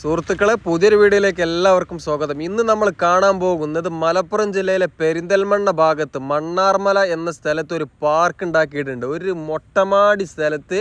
സുഹൃത്തുക്കളെ പുതിയൊരു വീഡിയോയിലേക്ക് എല്ലാവർക്കും സ്വാഗതം. ഇന്ന് നമ്മൾ കാണാൻ പോകുന്നത് മലപ്പുറം ജില്ലയിലെ പെരിന്തൽമണ്ണ ഭാഗത്ത് മണ്ണാർമല എന്ന സ്ഥലത്ത് ഒരു പാർക്ക് ഉണ്ടാക്കിയിട്ടുണ്ട്. ഒരു മൊട്ടമാടി സ്ഥലത്ത്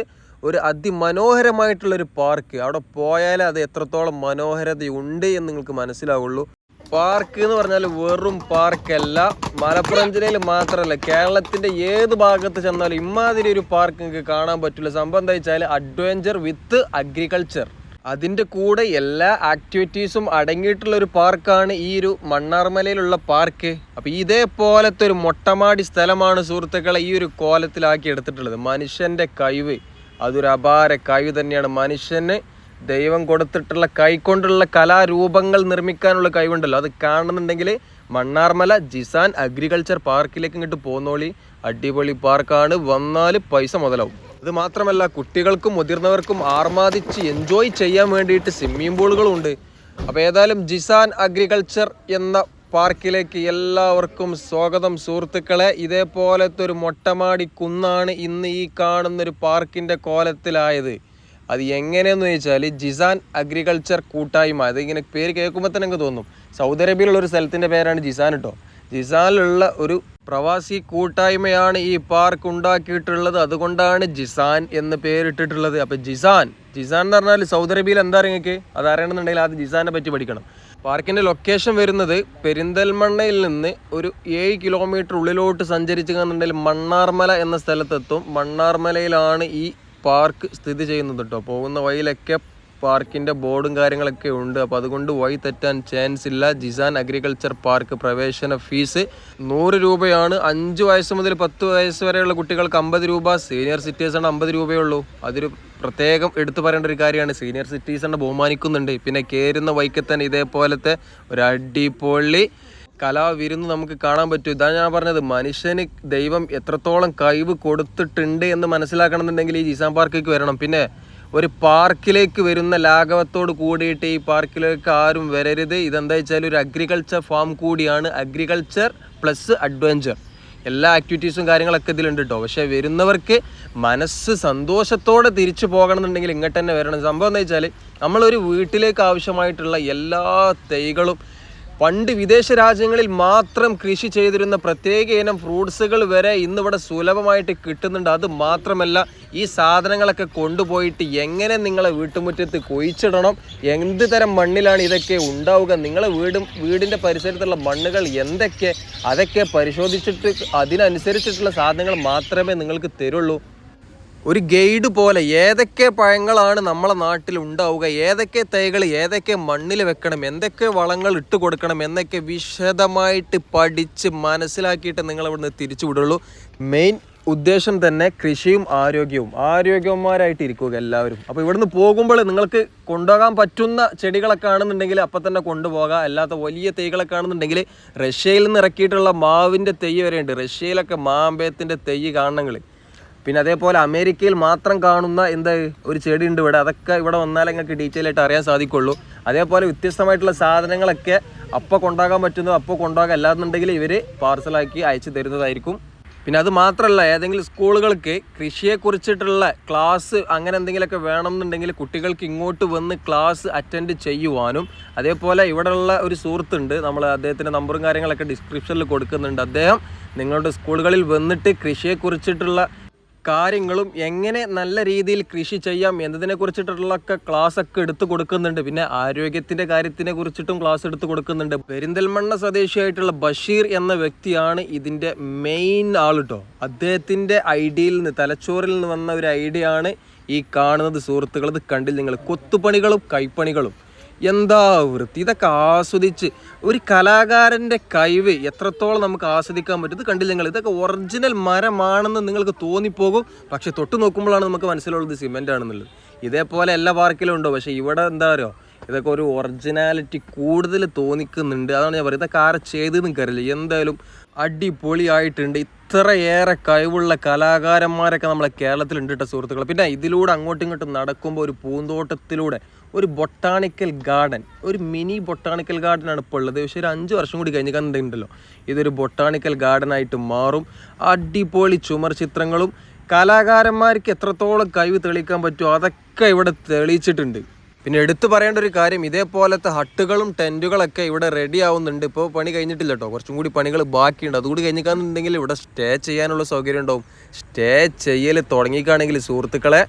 ഒരു അതിമനോഹരമായിട്ടുള്ളൊരു പാർക്ക്. അവിടെ പോയാലേ അത് എത്രത്തോളം മനോഹരതയുണ്ട് എന്ന് നിങ്ങൾക്ക് മനസ്സിലാവുള്ളൂ. പാർക്ക് എന്ന് പറഞ്ഞാൽ വെറും പാർക്കല്ല. മലപ്പുറം ജില്ലയിൽ മാത്രമല്ല കേരളത്തിന്റെ ഏത് ഭാഗത്ത് ചെന്നാലും ഇമാതിരി ഒരു പാർക്ക് നിങ്ങൾക്ക് കാണാൻ പറ്റില്ല. സംഭവം എന്താ വെച്ചാൽ അഡ്വഞ്ചർ വിത്ത് അഗ്രികൾച്ചർ. അതിന്റെ കൂടെ എല്ലാ ആക്ടിവിറ്റീസും അടങ്ങിയിട്ടുള്ള ഒരു പാർക്കാണ് ഈ ഒരു മണ്ണാർമലയിലുള്ള പാർക്ക് അപ്പോൾ ഇതേപോലത്തെ ഒരു മൊട്ടമാടി സ്ഥലമാണ് സുഹൃത്തുക്കളെ ഈ ഒരു കോലത്തിലാക്കി എടുത്തിട്ടുള്ളത്. മനുഷ്യന്റെ കഴിവ്. അതൊരു അപാര കഴിവ് തന്നെയാണ്. മനുഷ്യന് ദൈവം കൊടുത്തിട്ടുള്ള കൈകൊണ്ടുള്ള കലാരൂപങ്ങൾ നിർമ്മിക്കാനുള്ള കഴിവുണ്ടല്ലോ. അത് കാണുന്നുണ്ടെങ്കിൽ മണ്ണാർമല ജിസാൻ അഗ്രികൾച്ചർ പാർക്കിലേക്ക് ഇങ്ങോട്ട് പോന്നോളി. അടിപൊളി പാർക്കാണ് വന്നാൽ പൈസ മുതലാവും. ഇത് മാത്രമല്ല കുട്ടികൾക്കും മുതിർന്നവർക്കും ആർമാദിച്ച് എൻജോയ് ചെയ്യാൻ വേണ്ടിയിട്ട് സ്വിമ്മിംഗ് പൂളുകളും ഉണ്ട് അപ്പോൾ ഏതായാലും ജിസാൻ അഗ്രികൾച്ചർ എന്ന പാർക്കിലേക്ക് എല്ലാവർക്കും സ്വാഗതം സുഹൃത്തുക്കളെ. ഇതേപോലത്തെ ഒരു മൊട്ടമാടി കുന്നാണ് ഇന്ന് ഈ കാണുന്ന ഒരു പാർക്കിന്റെ കോലത്തിലായത്. അത് എങ്ങനെയെന്ന് ചോദിച്ചാൽ ജിസാൻ അഗ്രികൾച്ചർ കൂട്ടായ്മ. അതിങ്ങനെ പേര് കേൾക്കുമ്പോൾ തന്നെ എനിക്ക് തോന്നും. സൗദി അറേബ്യയിലുള്ള ഒരു സ്ഥലത്തിന്റെ പേരാണ് ജിസാൻ കേട്ടോ ജിസാനിലുള്ള ഒരു പ്രവാസി കൂട്ടായ്മയാണ് ഈ പാർക്ക് ഉണ്ടാക്കിയിട്ടുള്ളത്. അതുകൊണ്ടാണ് ജിസാൻ എന്ന് പേരിട്ടിട്ടുള്ളത്. അപ്പോൾ ജിസാൻ ജിസാൻ എന്ന് പറഞ്ഞാൽ സൗദി അറേബ്യയിൽ എന്താ നിങ്ങൾക്ക് അത് അറിയണമെന്നുണ്ടെങ്കിൽ ആദ്യം ജിസാനെ പറ്റി പഠിക്കണം. പാർക്കിന്റെ ലൊക്കേഷൻ വരുന്നത് പെരിന്തൽമണ്ണയിൽ നിന്ന് ഒരു ഏഴ് കിലോമീറ്റർ ഉള്ളിലോട്ട് സഞ്ചരിച്ചു കാണുന്നുണ്ടെങ്കിൽ മണ്ണാർമല എന്ന സ്ഥലത്തെത്തും. മണ്ണാർമലയിലാണ് ഈ പാർക്ക് സ്ഥിതി ചെയ്യുന്നത് കേട്ടോ പോകുന്ന വഴിയിലൊക്കെ പാർക്കിന്റെ ബോർഡും കാര്യങ്ങളൊക്കെ ഉണ്ട്. അപ്പോൾ അതുകൊണ്ട് വഴി തെറ്റാൻ ചാൻസ് ഇല്ല. ജിസാൻ അഗ്രികൾച്ചർ പാർക്ക് പ്രവേശന ഫീസ് നൂറ് രൂപയാണ്. അഞ്ച് വയസ്സ് മുതൽ പത്ത് വയസ്സ് വരെയുള്ള കുട്ടികൾക്ക് അമ്പത് രൂപ. സീനിയർ സിറ്റിസൺ അമ്പത് രൂപയേ ഉള്ളൂ. അതൊരു പ്രത്യേകം എടുത്തു പറയേണ്ട ഒരു കാര്യമാണ്. സീനിയർ സിറ്റിസണിനെ ബഹുമാനിക്കുന്നുണ്ട്. പിന്നെ കയറുന്ന വഴിക്ക് തന്നെ ഇതേപോലത്തെ ഒരു അടിപൊളി കലാവിരുന്ന് നമുക്ക് കാണാൻ പറ്റും. ഇതാണ് ഞാൻ പറഞ്ഞത് മനുഷ്യന് ദൈവം എത്രത്തോളം കഴിവ് കൊടുത്തിട്ടുണ്ട് എന്ന് മനസ്സിലാക്കണമെന്നുണ്ടെങ്കിൽ ഈ ജിസാൻ പാർക്കിലേക്ക് വരണം. പിന്നെ ഒരു പാർക്കിലേക്ക് വരുന്ന ലാഘവത്തോട് കൂടിയിട്ട് ഈ പാർക്കിലേക്ക് ആരും വരരുത്. ഇതെന്താ വെച്ചാൽ ഒരു അഗ്രികൾച്ചർ ഫാം കൂടിയാണ്. അഗ്രികൾച്ചർ പ്ലസ് അഡ്വഞ്ചർ എല്ലാ ആക്ടിവിറ്റീസും കാര്യങ്ങളൊക്കെ ഇതിലുണ്ട് കേട്ടോ പക്ഷേ വരുന്നവർക്ക് മനസ്സ് സന്തോഷത്തോടെ തിരിച്ചു പോകണമെന്നുണ്ടെങ്കിൽ ഇങ്ങോട്ട് തന്നെ വരണം. സംഭവം എന്താ വെച്ചാൽ നമ്മളൊരു വീട്ടിലേക്ക് ആവശ്യമായിട്ടുള്ള എല്ലാ തൈകളും പണ്ട് വിദേശ രാജ്യങ്ങളിൽ മാത്രം കൃഷി ചെയ്തിരുന്ന പ്രത്യേക ഇനം ഫ്രൂട്ട്സുകൾ വരെ ഇന്നിവിടെ സുലഭമായിട്ട് കിട്ടുന്നുണ്ട്. അത് മാത്രമല്ല ഈ സാധനങ്ങളൊക്കെ കൊണ്ടുപോയിട്ട് എങ്ങനെ നിങ്ങളെ വീട്ടുമുറ്റത്ത് കൊയിച്ചിടണം എന്ത് തരം മണ്ണിലാണ് ഇതൊക്കെ ഉണ്ടാവുക? നിങ്ങളെ വീടും വീടിന്റെ പരിസരത്തുള്ള മണ്ണുകൾ എന്തൊക്കെ? അതൊക്കെ പരിശോധിച്ചിട്ട് അതിനനുസരിച്ചിട്ടുള്ള സാധനങ്ങൾ മാത്രമേ നിങ്ങൾക്ക് തരുള്ളൂ. ഒരു ഗൈഡ് പോലെ ഏതൊക്കെ പഴങ്ങളാണ് നമ്മളെ നാട്ടിൽ ഉണ്ടാവുക ഏതൊക്കെ തൈകൾ ഏതൊക്കെ മണ്ണിൽ വെക്കണം എന്തൊക്കെ വളങ്ങൾ ഇട്ട് കൊടുക്കണം എന്നൊക്കെ വിശദമായിട്ട് പഠിച്ച് മനസ്സിലാക്കിയിട്ട് നിങ്ങൾ ഇവിടുന്ന് തിരിച്ചു വിടുള്ളൂ. മെയിൻ ഉദ്ദേശം തന്നെ കൃഷിയും ആരോഗ്യവും. ആരോഗ്യവന്മാരായിട്ട് ഇരിക്കുക എല്ലാവരും. അപ്പോൾ ഇവിടുന്ന് പോകുമ്പോൾ നിങ്ങൾക്ക് കൊണ്ടുപോകാൻ പറ്റുന്ന ചെടികളൊക്കെ ആണെന്നുണ്ടെങ്കിൽ അപ്പം തന്നെ കൊണ്ടുപോകാം. അല്ലാത്ത വലിയ തൈകളൊക്കെ ആണെന്നുണ്ടെങ്കിൽ റഷ്യയിൽ നിന്ന് ഇറക്കിയിട്ടുള്ള മാവിന്റെ തൈ വരെയുണ്ട്. റഷ്യയിലൊക്കെ മാമ്പയത്തിന്റെ തൈ കാണണമെങ്കിൽ. പിന്നെ അതേപോലെ അമേരിക്കയിൽ മാത്രം കാണുന്ന എന്താ ഒരു ചെടി ഉണ്ട് ഇവിടെ. അതൊക്കെ ഇവിടെ വന്നാലേ നിങ്ങൾക്ക് ഡീറ്റെയിൽ ആയിട്ട് അറിയാൻ സാധിക്കുള്ളൂ. അതേപോലെ വ്യത്യസ്തമായിട്ടുള്ള സാധനങ്ങളൊക്കെ അപ്പോൾ കൊണ്ടാകാൻ പറ്റുന്നു അപ്പോൾ കൊണ്ടാകാൻ അല്ലാന്നുണ്ടെങ്കിൽ ഇവർ പാർസലാക്കി അയച്ചു തരുന്നതായിരിക്കും. പിന്നെ അത് മാത്രമല്ല ഏതെങ്കിലും സ്കൂളുകൾക്ക് കൃഷിയെക്കുറിച്ചിട്ടുള്ള ക്ലാസ് അങ്ങനെ എന്തെങ്കിലുമൊക്കെ വേണമെന്നുണ്ടെങ്കിൽ കുട്ടികൾക്ക് ഇങ്ങോട്ട് വന്ന് ക്ലാസ് അറ്റൻഡ് ചെയ്യുവാനും അതേപോലെ ഇവിടെയുള്ള ഒരു സുഹൃത്തുണ്ട് നമ്മൾ അദ്ദേഹത്തിന്റെ നമ്പറും കാര്യങ്ങളൊക്കെ ഡിസ്ക്രിപ്ഷനിൽ കൊടുക്കുന്നുണ്ട്. അദ്ദേഹം നിങ്ങളുടെ സ്കൂളുകളിൽ വന്നിട്ട് കൃഷിയെക്കുറിച്ചിട്ടുള്ള കാര്യങ്ങളും എങ്ങനെ നല്ല രീതിയിൽ കൃഷി ചെയ്യാം എന്നതിനെ കുറിച്ചിട്ടുള്ളൊക്കെ ക്ലാസ് ഒക്കെ എടുത്തു കൊടുക്കുന്നുണ്ട്. പിന്നെ ആരോഗ്യത്തിന്റെ കാര്യത്തിനെ കുറിച്ചിട്ടും ക്ലാസ് എടുത്തു കൊടുക്കുന്നുണ്ട്. പെരിന്തൽമണ്ണ സ്വദേശിയായിട്ടുള്ള ബഷീർ എന്ന വ്യക്തിയാണ് ഇതിന്റെ മെയിൻ ആൾ കേട്ടോ അദ്ദേഹത്തിന്റെ ഐഡിയയിൽ നിന്ന് തലച്ചോറിൽ നിന്ന് വന്ന ഒരു ഐഡിയ ആണ് ഈ കാണുന്നത് സുഹൃത്തുക്കൾ. ഇത് കണ്ടില്ല നിങ്ങൾ? കൊത്തുപണികളും കൈപ്പണികളും. എന്താ വൃത്തി? ഇതൊക്കെ ആസ്വദിച്ച് ഒരു കലാകാരന്റെ കഴിവ് എത്രത്തോളം നമുക്ക് ആസ്വദിക്കാൻ പറ്റും? ഇത് കണ്ടില്ല നിങ്ങൾ? ഇതൊക്കെ ഒറിജിനൽ മരമാണെന്ന് നിങ്ങൾക്ക് തോന്നിപ്പോകും. പക്ഷെ തൊട്ട് നോക്കുമ്പോഴാണ് നമുക്ക് മനസ്സിലുള്ളത് സിമെന്റ് ആണെന്നുള്ളത്. ഇതേപോലെ എല്ലാ പാർക്കിലും ഉണ്ടോ? പക്ഷേ ഇവിടെ എന്താ പറയുക ഇതൊക്കെ ഒരു ഒറിജിനാലിറ്റി കൂടുതൽ തോന്നിക്കുന്നുണ്ട്. അതാണ് ഞാൻ പറയുന്നത്. ഇതൊക്കെ ആരെ ചെയ്തെന്ന് കറിയില്ല എന്തായാലും അടിപൊളിയായിട്ടുണ്ട്. ഇത്രയേറെ കഴിവുള്ള കലാകാരന്മാരൊക്കെ നമ്മളെ കേരളത്തിലുണ്ട് കേട്ടോ സുഹൃത്തുക്കൾ പിന്നെ ഇതിലൂടെ അങ്ങോട്ടും ഇങ്ങോട്ടും നടക്കുമ്പോൾ ഒരു പൂന്തോട്ടത്തിലൂടെ ഒരു ബൊട്ടാണിക്കൽ ഗാർഡൻ ഒരു മിനി ബൊട്ടാണിക്കൽ ഗാർഡൻ ആണ് ഇപ്പോൾ ഉള്ളത്. പക്ഷേ ഒരു അഞ്ച് വർഷം കൂടി കഴിഞ്ഞ് കണ്ടിട്ടുണ്ടല്ലോ. ഇതൊരു ബൊട്ടാണിക്കൽ ഗാർഡൻ ആയിട്ട് മാറും. അടിപൊളി ചുമർ ചിത്രങ്ങളും. കലാകാരന്മാർക്ക് എത്രത്തോളം കഴിവ് തെളിയിക്കാൻ പറ്റുമോ അതൊക്കെ ഇവിടെ തെളിയിച്ചിട്ടുണ്ട്. പിന്നെ എടുത്തു പറയേണ്ട ഒരു കാര്യം ഇതേപോലത്തെ ഹട്ടുകളും ടെന്റുകളൊക്കെ ഇവിടെ റെഡി ആവുന്നുണ്ട്. ഇപ്പോൾ പണി കഴിഞ്ഞിട്ടില്ല കേട്ടോ കുറച്ചും കൂടി പണികൾ ബാക്കിയുണ്ട്. അതുകൂടി കഴിഞ്ഞിക്കാന്നുണ്ടെങ്കിൽ ഇവിടെ സ്റ്റേ ചെയ്യാനുള്ള സൗകര്യം ഉണ്ടാവും. സ്റ്റേ ചെയ്യൽ തുടങ്ങിക്കാണെങ്കിൽ സുഹൃത്തുക്കളെ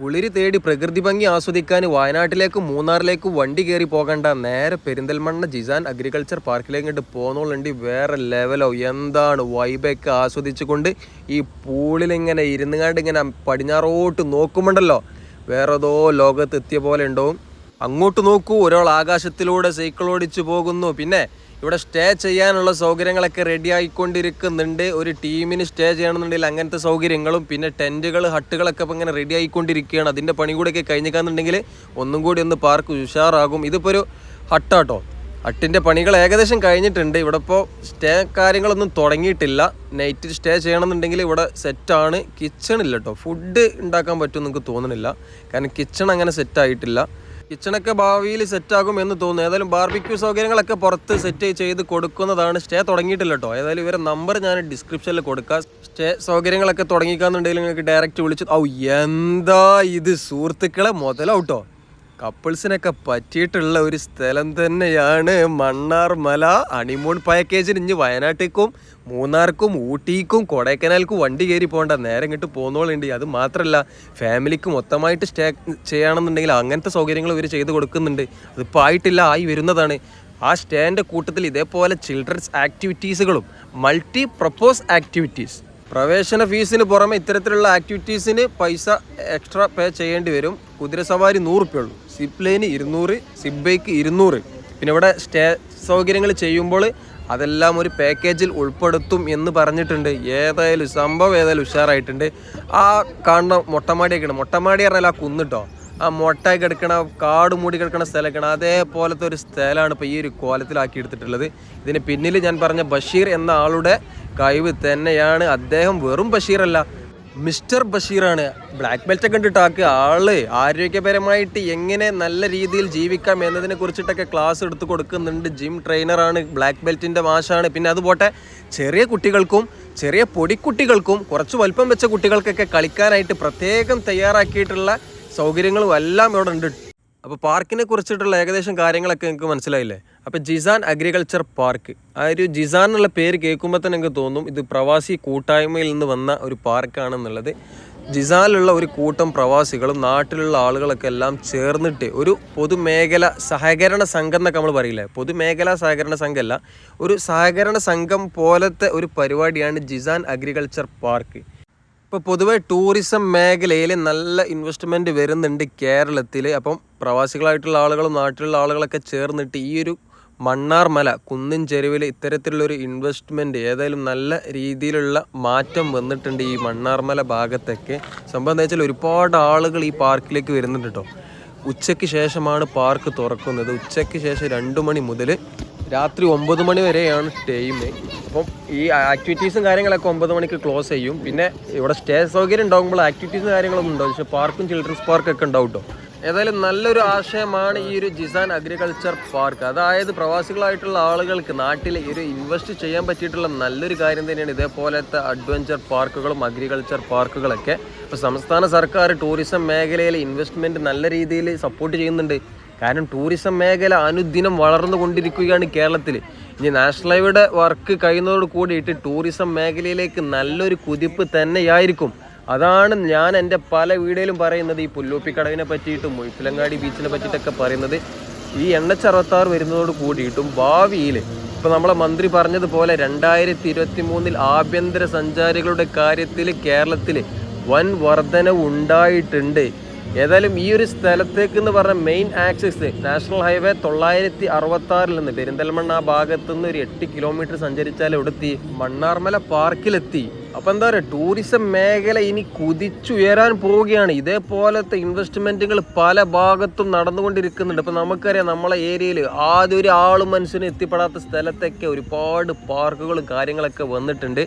കുളിരി തേടി പ്രകൃതി ഭംഗി ആസ്വദിക്കാൻ വയനാട്ടിലേക്ക് മൂന്നാറിലേക്കും വണ്ടി കയറി പോകണ്ട നേരെ പെരിന്തൽമണ്ണ ജിസാൻ അഗ്രികൾച്ചർ പാർക്കിലേക്ക് പോകുന്നുള്ളുണ്ട് വേറെ ലെവലോ എന്താണ് വൈബൊക്കെ ആസ്വദിച്ചുകൊണ്ട് ഈ പൂളിൽ ഇങ്ങനെ ഇങ്ങനെ പടിഞ്ഞാറോട്ട് നോക്കുമ്പോണ്ടല്ലോ വേറെ ഏതോ ലോകത്ത് എത്തിയ പോലെ ഉണ്ടാവും. അങ്ങോട്ട് നോക്കൂ ഒരാൾ ആകാശത്തിലൂടെ സൈക്കിൾ ഓടിച്ചു പോകുന്നു. പിന്നെ ഇവിടെ സ്റ്റേ ചെയ്യാനുള്ള സൗകര്യങ്ങളൊക്കെ റെഡി ആയിക്കൊണ്ടിരിക്കുന്നുണ്ട്. ഒരു ടീമിന് സ്റ്റേ ചെയ്യണമെന്നുണ്ടെങ്കിൽ അങ്ങനത്തെ സൗകര്യങ്ങളും പിന്നെ ടെന്റുകൾ ഹട്ടുകളൊക്കെ ഇപ്പം ഇങ്ങനെ റെഡി ആയിക്കൊണ്ടിരിക്കുകയാണ്. അതിന്റെ പണി കൂടെയൊക്കെ കഴിഞ്ഞിക്കാന്നുണ്ടെങ്കിൽ ഒന്നും കൂടി ഒന്ന് പാർക്ക് ഉഷാറാകും. ഇതിപ്പോൾ ഒരു ഹട്ടാട്ടോ ഹട്ടിന്റെ പണികൾ ഏകദേശം കഴിഞ്ഞിട്ടുണ്ട്. ഇവിടെ ഇപ്പോൾ സ്റ്റേ കാര്യങ്ങളൊന്നും തുടങ്ങിയിട്ടില്ല. നൈറ്റ് സ്റ്റേ ചെയ്യണമെന്നുണ്ടെങ്കിൽ ഇവിടെ സെറ്റാണ് കിച്ചൺ ഇല്ല കേട്ടോ ഫുഡ് ഉണ്ടാക്കാൻ പറ്റുമെന്ന് നിങ്ങൾക്ക് തോന്നുന്നില്ല കാരണം കിച്ചൺ അങ്ങനെ സെറ്റായിട്ടില്ല കിച്ചണൊക്കെ ഭാവിയിൽ സെറ്റാകും എന്ന് തോന്നുന്നു. ഏതായാലും ബാർബിക്യൂ സൗകര്യങ്ങളൊക്കെ പുറത്ത് സെറ്റ് ചെയ്ത് കൊടുക്കുന്നതാണ്. സ്റ്റേ തുടങ്ങിയിട്ടില്ല കേട്ടോ ഏതായാലും ഇവരെ നമ്പർ ഞാൻ ഡിസ്ക്രിപ്ഷനിൽ കൊടുക്കാം. സ്റ്റേ സൗകര്യങ്ങളൊക്കെ തുടങ്ങിക്കാന്നുണ്ടെങ്കിൽ നിങ്ങൾക്ക് ഡയറക്റ്റ് വിളിച്ചു ഔ എന്താ ഇത്? സുഹൃത്തുക്കളെ മുതലാവട്ടോ കപ്പിൾസിനൊക്കെ പറ്റിയിട്ടുള്ള ഒരു സ്ഥലം തന്നെയാണ് മണ്ണാർ മല. ഹണിമൂൺ പാക്കേജിന് ഇഞ്ഞ് വയനാട്ടേക്കും മൂന്നാർക്കും ഊട്ടിക്കും കൊടൈക്കനാൽക്കും വണ്ടി കയറി പോകണ്ട. നേരെ ഇങ്ങോട്ട് പോകുന്നോളുണ്ട് അത് മാത്രമല്ല ഫാമിലിക്ക് മൊത്തമായിട്ട് സ്റ്റേ ചെയ്യണമെന്നുണ്ടെങ്കിൽ അങ്ങനത്തെ സൗകര്യങ്ങൾ ഇവർ ചെയ്ത് കൊടുക്കുന്നുണ്ട്. അതിപ്പോൾ ആയിട്ടില്ല ആയി വരുന്നതാണ്. ആ സ്റ്റേന്റെ കൂട്ടത്തിൽ ഇതേപോലെ ചിൽഡ്രൻസ് ആക്ടിവിറ്റീസുകളും മൾട്ടി പ്രപ്പോസ് ആക്ടിവിറ്റീസ്. പ്രവേശന ഫീസിന് പുറമെ ഇത്തരത്തിലുള്ള ആക്ടിവിറ്റീസിന് പൈസ എക്സ്ട്രാ പേ ചെയ്യേണ്ടി വരും. കുതിരസവാരി നൂറ് റുപ്യ ഉള്ളൂ. സിപ്പ് ലൈന് ഇരുന്നൂറ് സിപ്പ് ബൈക്ക് ഇരുന്നൂറ്. പിന്നെ ഇവിടെ സ്റ്റേ സൗകര്യങ്ങൾ ചെയ്യുമ്പോൾ അതെല്ലാം ഒരു പാക്കേജിൽ ഉൾപ്പെടുത്തും എന്ന് പറഞ്ഞിട്ടുണ്ട്. ഏതായാലും സംഭവം ഏതായാലും ഉഷാറായിട്ടുണ്ട്. ആ കാണുന്ന മൊട്ടമാടിയൊക്കെയാണ് മൊട്ടമാടി പറഞ്ഞാൽ ആ കുന്നിട്ടോ ആ മൊട്ടായി കിടക്കണ കാട് മൂടി കിടക്കണ സ്ഥലമൊക്കെയാണ്. അതേപോലത്തെ ഒരു സ്ഥലമാണ് ഇപ്പോൾ ഈ ഒരു കോലത്തിലാക്കി എടുത്തിട്ടുള്ളത്. ഇതിന് പിന്നിൽ ഞാൻ പറഞ്ഞ ബഷീർ എന്ന ആളുടെ കഴിവ് തന്നെയാണ്. അദ്ദേഹം വെറും ബഷീറല്ല. മിസ്റ്റർ ബഷീറാണ്. ബ്ലാക്ക് ബെൽറ്റ് ഒക്കെ കണ്ടിട്ടാക്ക് ആൾ ആരോഗ്യപരമായിട്ട് എങ്ങനെ നല്ല രീതിയിൽ ജീവിക്കാം എന്നതിനെ കുറിച്ചിട്ടൊക്കെ ക്ലാസ് എടുത്ത് കൊടുക്കുന്നുണ്ട്. ജിം ട്രെയിനറാണ് ബ്ലാക്ക് ബെൽറ്റിന്റെ മാഷാണ്. പിന്നെ അതുപോട്ടെ ചെറിയ കുട്ടികൾക്കും ചെറിയ പൊടിക്കുട്ടികൾക്കും കുറച്ച് വലുപ്പം വെച്ച കുട്ടികൾക്കൊക്കെ കളിക്കാനായിട്ട് പ്രത്യേകം തയ്യാറാക്കിയിട്ടുള്ള സൗകര്യങ്ങളും എല്ലാം ഇവിടെ ഉണ്ട് അപ്പോൾ പാർക്കിനെ കുറിച്ചിട്ടുള്ള ഏകദേശം കാര്യങ്ങളൊക്കെ നിങ്ങൾക്ക് മനസ്സിലായില്ലേ? അപ്പോൾ ജിസാൻ അഗ്രികൾച്ചർ പാർക്ക്. ആ ഒരു ജിസാൻ എന്നുള്ള പേര് കേൾക്കുമ്പോൾ തന്നെ എനിക്ക് തോന്നും ഇത് പ്രവാസി കൂട്ടായ്മയിൽ നിന്ന് വന്ന ഒരു പാർക്കാണെന്നുള്ളത്. ജിസാനിലുള്ള ഒരു കൂട്ടം പ്രവാസികളും നാട്ടിലുള്ള ആളുകളൊക്കെ എല്ലാം ചേർന്നിട്ട് ഒരു പൊതുമേഖല സഹകരണ സംഘം എന്നൊക്കെ നമ്മൾ പറയില്ലേ? പൊതുമേഖലാ സഹകരണ സംഘമല്ല ഒരു സഹകരണ സംഘം പോലത്തെ ഒരു പരിപാടിയാണ് ജിസാൻ അഗ്രികൾച്ചർ പാർക്ക്. ഇപ്പോൾ പൊതുവെ ടൂറിസം മേഖലയിൽ നല്ല ഇൻവെസ്റ്റ്മെന്റ് വരുന്നുണ്ട് കേരളത്തിൽ. അപ്പം പ്രവാസികളായിട്ടുള്ള ആളുകളും നാട്ടിലുള്ള ആളുകളൊക്കെ ചേർന്നിട്ട് ഈ ഒരു മണ്ണാർമല കുന്നിൻ ചെരുവിൽ ഇത്തരത്തിലുള്ളൊരു ഇൻവെസ്റ്റ്മെന്റ് ഏതായാലും നല്ല രീതിയിലുള്ള മാറ്റം വന്നിട്ടുണ്ട് ഈ മണ്ണാർമല ഭാഗത്തൊക്കെ. സംഭവം എന്താ വെച്ചാൽ ഒരുപാട് ആളുകൾ ഈ പാർക്കിലേക്ക് വരുന്നുണ്ട് കേട്ടോ ഉച്ചയ്ക്ക് ശേഷമാണ് പാർക്ക് തുറക്കുന്നത്. ഉച്ചയ്ക്ക് ശേഷം രണ്ട് മണി മുതൽ രാത്രി ഒമ്പത് മണി വരെയാണ് ടൈം അപ്പം ഈ ആക്ടിവിറ്റീസും കാര്യങ്ങളൊക്കെ ഒമ്പത് മണിക്ക് ക്ലോസ് ചെയ്യും. പിന്നെ ഇവിടെ സ്റ്റേ സൗകര്യം ഉണ്ടാകുമ്പോൾ ആക്ടിവിറ്റീസും കാര്യങ്ങളൊന്നും ഉണ്ടാവും പക്ഷേ പാർക്കും ചിൽഡ്രൻസ് പാർക്കൊക്കെ ഉണ്ടാവും കേട്ടോ ഏതായാലും നല്ലൊരു ആശയമാണ് ഈ ഒരു ജിസാൻ അഗ്രികൾച്ചർ പാർക്ക് അതായത് പ്രവാസികളായിട്ടുള്ള ആളുകൾക്ക് നാട്ടിൽ ഒരു ഇൻവെസ്റ്റ് ചെയ്യാൻ പറ്റിയിട്ടുള്ള നല്ലൊരു കാര്യം തന്നെയാണ് ഇതേപോലത്തെ അഡ്വഞ്ചർ പാർക്കുകളും അഗ്രികൾച്ചർ പാർക്കുകളൊക്കെ ഇപ്പോൾ സംസ്ഥാന സർക്കാർ ടൂറിസം മേഖലയിൽ ഇൻവെസ്റ്റ്മെന്റ് നല്ല രീതിയിൽ സപ്പോർട്ട് ചെയ്യുന്നുണ്ട്. കാരണം ടൂറിസം മേഖല അനുദിനം വളർന്നുകൊണ്ടിരിക്കുകയാണ് കേരളത്തിൽ ഇനി നാഷണൽ ഹൈവേയുടെ വർക്ക് കഴിയുന്നതോട് കൂടിയിട്ട് ടൂറിസം മേഖലയിലേക്ക് നല്ലൊരു കുതിപ്പ് തന്നെയായിരിക്കും. അതാണ് ഞാൻ എന്റെ പല വീഡിയോയിലും പറയുന്നത്. ഈ പുല്ലൂപ്പിക്കടവിനെ പറ്റിയിട്ടും മുഴുപ്പിലങ്ങാടി ബീച്ചിനെ പറ്റിയിട്ടൊക്കെ പറയുന്നത്. ഈ അറുപത്താറ് വരുന്നതോട് കൂടിയിട്ടും ഭാവിയിൽ ഇപ്പം നമ്മളെ മന്ത്രി പറഞ്ഞതുപോലെ രണ്ടായിരത്തി ഇരുപത്തി മൂന്നിൽ ആഭ്യന്തര സഞ്ചാരികളുടെ കാര്യത്തിൽ കേരളത്തിൽ വൻ വർധന ഉണ്ടായിട്ടുണ്ട് ഏതായാലും ഈ ഒരു സ്ഥലത്തേക്ക് എന്ന് പറഞ്ഞ മെയിൻ ആക്സിസ് നാഷണൽ ഹൈവേ തൊള്ളായിരത്തി അറുപത്തി ആറിൽ നിന്ന് പെരിന്തൽമണ്ണ ആ ഭാഗത്തു നിന്ന് ഒരു എട്ട് കിലോമീറ്റർ സഞ്ചരിച്ചാൽ എടുത്തി മണ്ണാർമല പാർക്കിലെത്തി അപ്പം എന്താ പറയുക ടൂറിസം മേഖല ഇനി കുതിച്ചുയരാൻ പോവുകയാണ്. ഇതേപോലത്തെ ഇൻവെസ്റ്റ്മെന്റുകൾ പല ഭാഗത്തും നടന്നുകൊണ്ടിരിക്കുന്നുണ്ട്. ഇപ്പോൾ നമുക്കറിയാം നമ്മളെ ഏരിയയിൽ ആദ്യം ഒരു ആളും മനുഷ്യന് എത്തിപ്പെടാത്ത സ്ഥലത്തൊക്കെ ഒരുപാട് പാർക്കുകളും കാര്യങ്ങളൊക്കെ വന്നിട്ടുണ്ട്.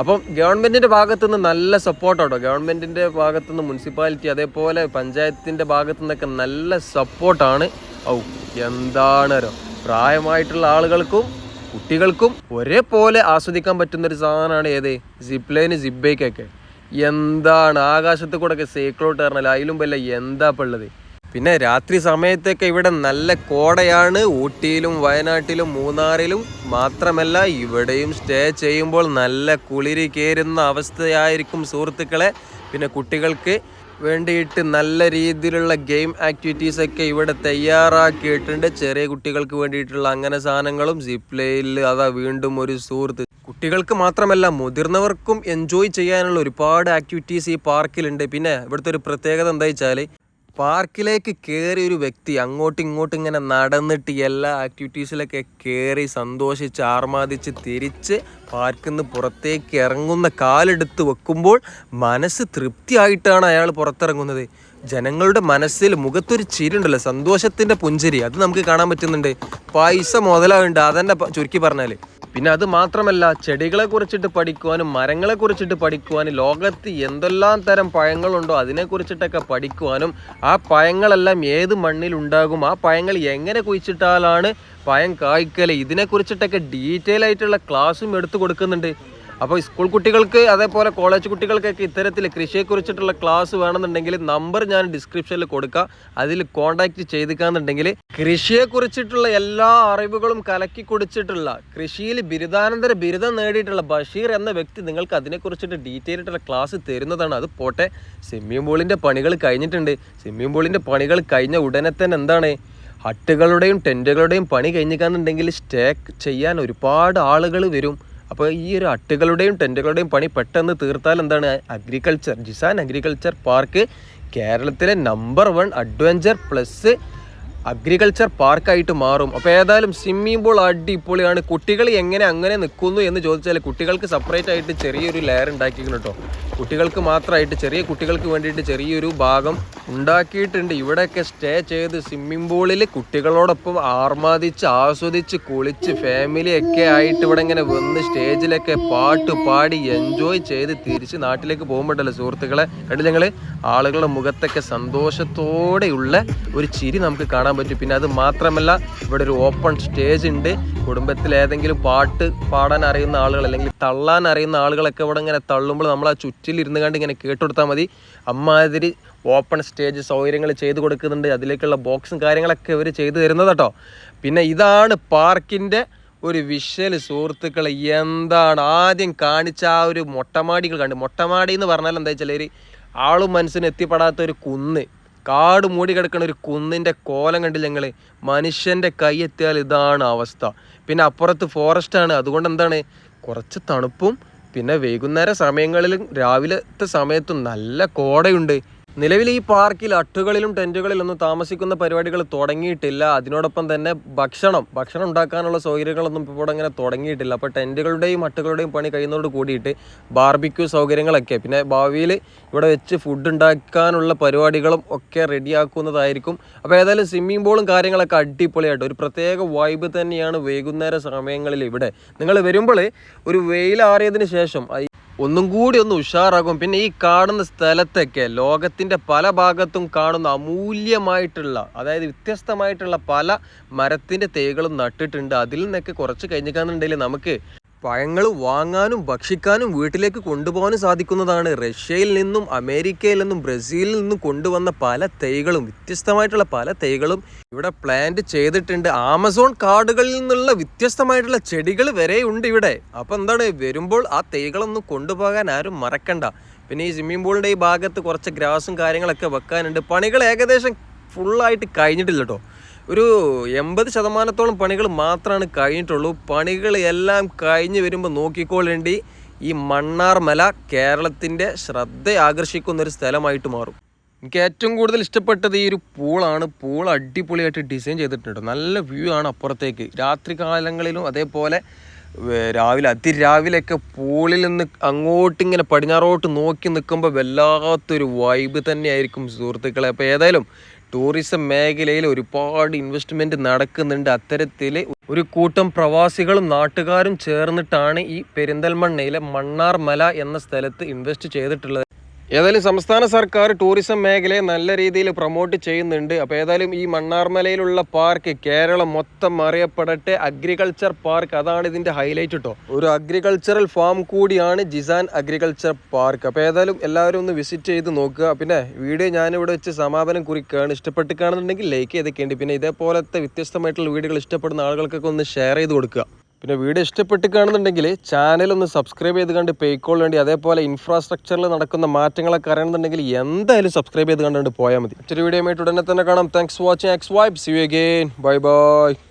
അപ്പം ഗവൺമെന്റിന്റെ ഭാഗത്തു നിന്ന് നല്ല സപ്പോർട്ടാട്ടോ. ഗവൺമെന്റിന്റെ ഭാഗത്തു നിന്ന് മുനിസിപ്പാലിറ്റി അതേപോലെ പഞ്ചായത്തിന്റെ ഭാഗത്തു നിന്നൊക്കെ നല്ല സപ്പോർട്ടാണ്. ഔ എന്താണോ പ്രായമായിട്ടുള്ള ആളുകൾക്കും കുട്ടികൾക്കും ഒരേപോലെ ആസ്വദിക്കാൻ പറ്റുന്ന ഒരു സാധനമാണ് ഏത്? സിപ്പ് ലൈന് സിപ്പ് എന്താണ്? ആകാശത്ത് കൂടെ ഒക്കെ സൈക്കിളോട്ട് കയറണല്ല? അതിലും വല്ല എന്താ ഉള്ളത്? പിന്നെ രാത്രി സമയത്തൊക്കെ ഇവിടെ നല്ല കോടയാണ്. ഊട്ടിയിലും വയനാട്ടിലും മൂന്നാറിലും മാത്രമല്ല ഇവിടെയും സ്റ്റേ ചെയ്യുമ്പോൾ നല്ല കുളിരി കയറുന്ന അവസ്ഥയായിരിക്കും സുഹൃത്തുക്കളെ. പിന്നെ കുട്ടികൾക്ക് വേണ്ടിയിട്ട് നല്ല രീതിയിലുള്ള ഗെയിം ആക്ടിവിറ്റീസ് ഒക്കെ ഇവിടെ തയ്യാറാക്കിയിട്ടുണ്ട്. ചെറിയ കുട്ടികൾക്ക് വേണ്ടിയിട്ടുള്ള അങ്ങനെ സാധനങ്ങളും സിപ്ലേയിൽ അതാ വീണ്ടും ഒരു സുഹൃത്ത്. കുട്ടികൾക്ക് മാത്രമല്ല മുതിർന്നവർക്കും എൻജോയ് ചെയ്യാനുള്ള ഒരുപാട് ആക്ടിവിറ്റീസ് ഈ പാർക്കിലുണ്ട് പിന്നെ ഇവിടുത്തെ ഒരു പ്രത്യേകത എന്താ വെച്ചാൽ പാർക്കിലേക്ക് കയറി ഒരു വ്യക്തി അങ്ങോട്ടും ഇങ്ങോട്ടും ഇങ്ങനെ നടന്നിട്ട് എല്ലാ ആക്ടിവിറ്റീസിലൊക്കെ കയറി സന്തോഷിച്ച് ആർമാദിച്ച് തിരിച്ച് പാർക്കിൽ നിന്ന് പുറത്തേക്ക് ഇറങ്ങുന്ന കാലെടുത്ത് വെക്കുമ്പോൾ മനസ്സ് തൃപ്തിയായിട്ടാണ് അയാൾ പുറത്തിറങ്ങുന്നത്. ജനങ്ങളുടെ മനസ്സിൽ മുഖത്തൊരു ചിരി ഉണ്ടല്ലോ സന്തോഷത്തിന്റെ പുഞ്ചിരി. അത് നമുക്ക് കാണാൻ പറ്റുന്നുണ്ട്. പൈസ മുതലാവുണ്ട് അതന്നെ ചുരുക്കി പറഞ്ഞാൽ പിന്നെ അത് മാത്രമല്ല ചെടികളെ കുറിച്ചിട്ട് പഠിക്കുവാനും മരങ്ങളെ കുറിച്ചിട്ട് പഠിക്കുവാനും ലോകത്ത് എന്തെല്ലാം തരം പഴങ്ങളുണ്ടോ അതിനെ കുറിച്ചിട്ടൊക്കെ പഠിക്കുവാനും ആ പഴങ്ങളെല്ലാം ഏത് മണ്ണിൽ ഉണ്ടാകും ആ പഴങ്ങൾ എങ്ങനെ കുഴിച്ചിട്ടാലാണ് പഴം കായ്ക്കൽ ഇതിനെക്കുറിച്ചിട്ടൊക്കെ ഡീറ്റെയിൽ ആയിട്ടുള്ള ക്ലാസ്സും എടുത്തു കൊടുക്കുന്നുണ്ട്. അപ്പോൾ സ്കൂൾ കുട്ടികൾക്ക് അതേപോലെ കോളേജ് കുട്ടികൾക്കൊക്കെ ഇത്തരത്തിൽ കൃഷിയെക്കുറിച്ചിട്ടുള്ള ക്ലാസ് വേണമെന്നുണ്ടെങ്കിൽ നമ്പർ ഞാൻ ഡിസ്ക്രിപ്ഷനിൽ കൊടുക്കാം. അതിൽ കോൺടാക്റ്റ് ചെയ്തിക്കാന്നുണ്ടെങ്കിൽ കൃഷിയെക്കുറിച്ചിട്ടുള്ള എല്ലാ അറിവുകളും കലക്കി കുടിച്ചിട്ടുള്ള കൃഷിയിൽ ബിരുദാനന്തര ബിരുദം നേടിയിട്ടുള്ള ബഷീർ എന്ന വ്യക്തി നിങ്ങൾക്ക് അതിനെക്കുറിച്ചിട്ട് ഡീറ്റെയിൽ ആയിട്ടുള്ള ക്ലാസ് തരുന്നതാണ്. അത് പോട്ടെ. സ്വിമ്മിംഗ് പൂളിന്റെ പണികൾ കഴിഞ്ഞിട്ടുണ്ട്. സ്വിമ്മിംഗ് പൂളിന്റെ പണികൾ കഴിഞ്ഞ ഉടനെ തന്നെ എന്താണ്? ഹട്ടുകളുടെയും ടെന്റുകളുടെയും പണി കഴിഞ്ഞിക്കാന്നുണ്ടെങ്കിൽ സ്റ്റേ ചെയ്യാൻ ഒരുപാട് ആളുകൾ വരും. അപ്പോൾ ഈ ഒരു അട്ടുകളുടെയും ടെന്റുകളുടെയും പണി പെട്ടെന്ന് തീർത്താൽ എന്താണ്? അഗ്രികൾച്ചർ ജിസാൻ അഗ്രികൾച്ചർ പാർക്ക് കേരളത്തിലെ number one adventure plus agriculture പാർക്കായിട്ട് മാറും. അപ്പോൾ ഏതായാലും സ്വിമ്മിംഗ് പൂൾ അടിപൊളിയാണ്. കുട്ടികൾ എങ്ങനെ അങ്ങനെ നിൽക്കുന്നു എന്ന് ചോദിച്ചാൽ കുട്ടികൾക്ക് സെപ്പറേറ്റ് ആയിട്ട് ചെറിയൊരു ലെയർ ഉണ്ടാക്കിയിരുന്നു കേട്ടോ കുട്ടികൾക്ക് മാത്രമായിട്ട് ചെറിയ കുട്ടികൾക്ക് വേണ്ടിയിട്ട് ചെറിയൊരു ഭാഗം ഉണ്ടാക്കിയിട്ടുണ്ട്. ഇവിടെയൊക്കെ സ്റ്റേ ചെയ്ത് സ്വിമ്മിംഗ് പൂളിൽ കുട്ടികളോടൊപ്പം ആർമാദിച്ച് ആസ്വദിച്ച് കുളിച്ച് ഫാമിലിയൊക്കെ ആയിട്ട് ഇവിടെ ഇങ്ങനെ വന്ന് സ്റ്റേജിലൊക്കെ പാട്ട് പാടി എൻജോയ് ചെയ്ത് തിരിച്ച് നാട്ടിലേക്ക് പോകുമ്പോഴല്ലോ സുഹൃത്തുക്കളെ? കണ്ടില്ല ഞങ്ങൾ ആളുകളുടെ മുഖത്തൊക്കെ സന്തോഷത്തോടെയുള്ള ഒരു ചിരി നമുക്ക് കാണാൻ പറ്റും. പിന്നെ അത് മാത്രമല്ല ഇവിടെ ഒരു ഓപ്പൺ സ്റ്റേജ് ഉണ്ട്. കുടുംബത്തിൽ ഏതെങ്കിലും പാട്ട് പാടാൻ അറിയുന്ന ആളുകൾ അല്ലെങ്കിൽ തള്ളാൻ അറിയുന്ന ആളുകളൊക്കെ ഇവിടെ ഇങ്ങനെ തള്ളുമ്പോൾ നമ്മൾ ആ ചുറ്റിലിരുന്ന് കണ്ട് ഇങ്ങനെ കേട്ടുകൊടുത്താൽ മതി. അമ്മാതിരി ഓപ്പൺ സ്റ്റേജ് സൗകര്യങ്ങൾ ചെയ്ത് കൊടുക്കുന്നുണ്ട്. അതിലേക്കുള്ള ബോക്സും കാര്യങ്ങളൊക്കെ ഇവർ ചെയ്തു തരുന്നത് കേട്ടോ. പിന്നെ ഇതാണ് പാർക്കിന്റെ ഒരു വിഷ്വൽ സുഹൃത്തുക്കൾ എന്താണ്? ആദ്യം കാണിച്ച ആ ഒരു മൊട്ടമാടികൾ കണ്ട്. മൊട്ടമാടി എന്ന് പറഞ്ഞാൽ എന്താ വെച്ചാൽ ഒരു ആളും മനസ്സിന് എത്തിപ്പെടാത്ത ഒരു കുന്ന്. കാട് മൂടി കിടക്കുന്ന ഒരു കുന്നിന്റെ കോലം കണ്ടില്ല ഞങ്ങൾ മനുഷ്യന്റെ കൈ എത്തിയാൽ ഇതാണ് അവസ്ഥ. പിന്നെ അപ്പുറത്ത് ഫോറസ്റ്റ് ആണ്. അതുകൊണ്ട് എന്താണ്? കുറച്ച് തണുപ്പും പിന്നെ വൈകുന്നേര സമയങ്ങളിലും രാവിലത്തെ സമയത്തും നല്ല കോടയുണ്ട്. നിലവിൽ ഈ പാർക്കിൽ അട്ടുകളിലും ടെന്റുകളിലൊന്നും താമസിക്കുന്ന പരിപാടികൾ തുടങ്ങിയിട്ടില്ല. അതിനോടൊപ്പം തന്നെ ഭക്ഷണം ഭക്ഷണം ഉണ്ടാക്കാനുള്ള സൗകര്യങ്ങളൊന്നും ഇപ്പോൾ അങ്ങനെ തുടങ്ങിയിട്ടില്ല. അപ്പോൾ ടെന്റുകളുടെയും അട്ടുകളുടെയും പണി കഴിയുന്നതോട് കൂടിയിട്ട് ബാർബിക്യൂ സൗകര്യങ്ങളൊക്കെ പിന്നെ ഭാവിയിൽ ഇവിടെ വെച്ച് ഫുഡ് ഉണ്ടാക്കാനുള്ള പരിപാടികളും ഒക്കെ റെഡിയാക്കുന്നതായിരിക്കും. അപ്പോൾ ഏതായാലും സ്വിമ്മിംഗ് പൂളും കാര്യങ്ങളൊക്കെ അടിപൊളിയായിട്ട് ഒരു പ്രത്യേക വൈബ് തന്നെയാണ് വൈകുന്നേര സമയങ്ങളിൽ ഇവിടെ. നിങ്ങൾ വരുമ്പോൾ ഒരു വെയിലാറിയതിന് ശേഷം ഒന്നും കൂടി ഒന്ന് ഉഷാറാകും. പിന്നെ ഈ കാണുന്ന സ്ഥലത്തൊക്കെ ലോകത്തിന്റെ പല ഭാഗത്തും കാണുന്ന അമൂല്യമായിട്ടുള്ള അതായത് വ്യത്യസ്തമായിട്ടുള്ള പല മരത്തിന്റെ തൈകളും നട്ടിട്ടുണ്ട്. അതിൽ നിന്നൊക്കെ കുറച്ച് കഴിഞ്ഞിക്കാന്നുണ്ടെങ്കിൽ നമുക്ക് പഴങ്ങൾ വാങ്ങാനും ഭക്ഷിക്കാനും വീട്ടിലേക്ക് കൊണ്ടുപോകാനും സാധിക്കുന്നതാണ് റഷ്യയിൽ നിന്നും അമേരിക്കയിൽ നിന്നും ബ്രസീലിൽ നിന്നും കൊണ്ടുവന്ന പല തൈകളും വ്യത്യസ്തമായിട്ടുള്ള പല തൈകളും ഇവിടെ പ്ലാന്റ് ചെയ്തിട്ടുണ്ട്. ആമസോൺ കാടുകളിൽ നിന്നുള്ള വ്യത്യസ്തമായിട്ടുള്ള ചെടികൾ വരെ ഉണ്ട് ഇവിടെ. അപ്പോൾ എന്താണ് വരുമ്പോൾ ആ തൈകളൊന്നും കൊണ്ടുപോകാൻ ആരും മറക്കണ്ട. പിന്നെ ഈ സ്വിമ്മിംഗ് പൂളിന്റെ ഈ ഭാഗത്ത് കുറച്ച് ഗ്രാസും കാര്യങ്ങളൊക്കെ വെക്കാനുണ്ട്. പണികൾ ഏകദേശം ഫുള്ളായിട്ട് കഴിഞ്ഞിട്ടില്ല കേട്ടോ ഒരു എൺപത് ശതമാനത്തോളം പണികൾ മാത്രമാണ് കഴിഞ്ഞിട്ടുള്ളൂ. പണികൾ എല്ലാം കഴിഞ്ഞ് വരുമ്പോൾ നോക്കിക്കോളേണ്ടി. ഈ മണ്ണാർമല കേരളത്തിന്റെ ശ്രദ്ധ ആകർഷിക്കുന്ന ഒരു സ്ഥലമായിട്ട് മാറും. എനിക്ക് ഏറ്റവും കൂടുതൽ ഇഷ്ടപ്പെട്ടത് ഈ ഒരു പൂളാണ്. പൂൾ അടിപൊളിയായിട്ട് ഡിസൈൻ ചെയ്തിട്ടുണ്ട്. നല്ല വ്യൂ ആണ് അപ്പുറത്തേക്ക്. രാത്രി കാലങ്ങളിലും അതേപോലെ രാവിലെ അതിരാവിലെയൊക്കെ പൂളിൽ നിന്ന് അങ്ങോട്ടിങ്ങനെ പടിഞ്ഞാറോട്ട് നോക്കി നിൽക്കുമ്പോൾ വല്ലാത്തൊരു വൈബ് തന്നെയായിരിക്കും സുഹൃത്തുക്കളെ. അപ്പോൾ ഏതായാലും ടൂറിസം മേഖലയിൽ ഒരുപാട് ഇൻവെസ്റ്റ്മെന്റ് നടക്കുന്നുണ്ട്. അത്തരത്തിൽ ഒരു കൂട്ടം പ്രവാസികളും നാട്ടുകാരും ചേർന്നിട്ടാണ് ഈ പെരിന്തൽമണ്ണയിലെ മണ്ണാർ മല എന്ന സ്ഥലത്ത് ഇൻവെസ്റ്റ് ചെയ്തിട്ടുള്ളത്. ഏതായാലും സംസ്ഥാന സർക്കാർ ടൂറിസം മേഖലയെ നല്ല രീതിയിൽ പ്രൊമോട്ട് ചെയ്യുന്നുണ്ട്. അപ്പോൾ ഏതായാലും ഈ മണ്ണാർമലയിലുള്ള പാർക്ക് കേരളം മൊത്തം അറിയപ്പെടട്ടെ. അഗ്രികൾച്ചർ പാർക്ക് അതാണ് ഇതിന്റെ ഹൈലൈറ്റ് കേട്ടോ ഒരു അഗ്രികൾച്ചറൽ ഫാം കൂടിയാണ് ജിസാൻ അഗ്രികൾച്ചർ പാർക്ക് അപ്പോൾ ഏതായാലും എല്ലാവരും ഒന്ന് വിസിറ്റ് ചെയ്ത് നോക്കുക. പിന്നെ വീഡിയോ ഞാനിവിടെ വെച്ച് സമാപനം കുറിക്കുകയാണ്. ഇഷ്ടപ്പെട്ട് കാണുന്നുണ്ടെങ്കിൽ ലൈക്ക് ചെയ്തൊക്കെയുണ്ട് പിന്നെ ഇതേപോലത്തെ വ്യത്യസ്തമായിട്ടുള്ള വീഡിയോകൾ ഇഷ്ടപ്പെടുന്ന ആളുകൾക്കൊക്കെ ഒന്ന് ഷെയർ ചെയ്ത് കൊടുക്കുക. പിന്നെ വീഡിയോ ഇഷ്ടപ്പെട്ട് കാണുന്നുണ്ടെങ്കിൽ ചാനൽ ഒന്ന് സബ്സ്ക്രൈബ് ചെയ്ത് കണ്ട് പേക്കോൾ വേണ്ടി അതേപോലെ ഇൻഫ്രാസ്ട്രക്ചറിൽ നടക്കുന്ന മാറ്റങ്ങളൊക്കെ അറിയണമെന്നുണ്ടെങ്കിൽ എന്തായാലും സബ്സ്ക്രൈബ് ചെയ്ത് കണ്ടുകൊണ്ട് പോയാൽ മതി. മറ്റൊരു വീഡിയോ ആയിട്ട് ഉടനെ തന്നെ കാണാം. Thanks watching X vibe see you again bye bye